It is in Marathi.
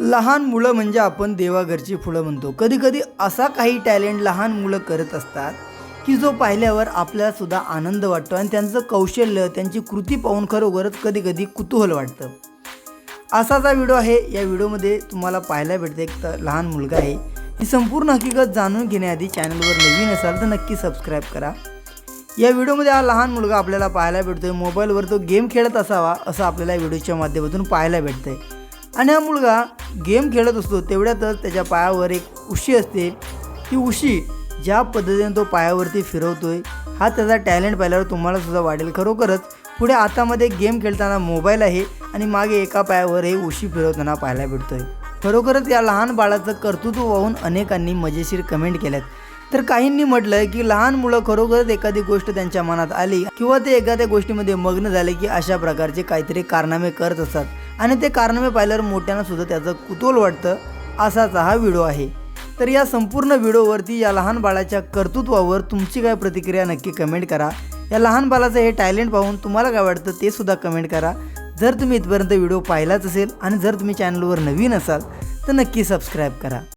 लहान मुलं म्हणजे आपण देवाघरची फुलं म्हणतो. कधीकधी असा काही टॅलेंट लहान मुलं करत असतात की जो पाहिल्यावर आपल्याला सुद्धा आनंद वाटतो आणि त्यांचं कौशल्य त्यांची कृती पाहून खरोखरच कधी कधी कुतूहल वाटतं. असा जा व्हिडिओ आहे. या व्हिडिओमध्ये तुम्हाला पाहायला भेटते. एक तर लहान मुलगा आहे. ही संपूर्ण हकीकत जाणून घेण्याआधी चॅनलवर नवीन असाल तर नक्की सबस्क्राईब करा. या व्हिडिओमध्ये हा लहान मुलगा आपल्याला पाहायला भेटतोय. मोबाईलवर तो गेम खेळत असावा असं आपल्याला व्हिडिओच्या माध्यमातून पाहायला भेटतंय. आणि हा मुलगा गेम खेळत असतो तेवढ्यातच त्याच्या पायावर एक उशी असते. ती उशी ज्या पद्धतीने तो पायावरती फिरवतोय हा त्याचा टॅलेंट पाहिल्यावर तुम्हाला सुद्धा वाढेल खरोखरच पुढे आतामध्ये गेम खेळताना मोबाईल आहे आणि मागे एका पायावर हे उशी फिरवताना पाहायला भेटतोय. खरोखरच या लहान बाळाचं कर्तृत्व पाहून अनेकांनी मजेशीर कमेंट केल्यात. तर काहींनी म्हटलं की लहान मुलं खरोखरच एखादी गोष्ट त्यांच्या मनात आली किंवा ते एखाद्या गोष्टीमध्ये मग्न झाले की अशा प्रकारचे काहीतरी कारनामे करत असतात. आणि ते कारनामे पाहिल्यावर मोठ्यानं सुद्धा त्याचं कुतूहल वाटतं असाच हा व्हिडिओ आहे. तर या संपूर्ण व्हिडिओवरती या लहान बाळाच्या कर्तृत्वावर तुमची काय प्रतिक्रिया नक्की कमेंट करा. या लहान बाळाचं हे टॅलेंट पाहून तुम्हाला काय वाटतं ते सुद्धा कमेंट करा. जर तुम्ही इथपर्यंत व्हिडिओ पाहिलाच असेल आणि जर तुम्ही चॅनलवर नवीन असाल तर नक्की सबस्क्राईब करा.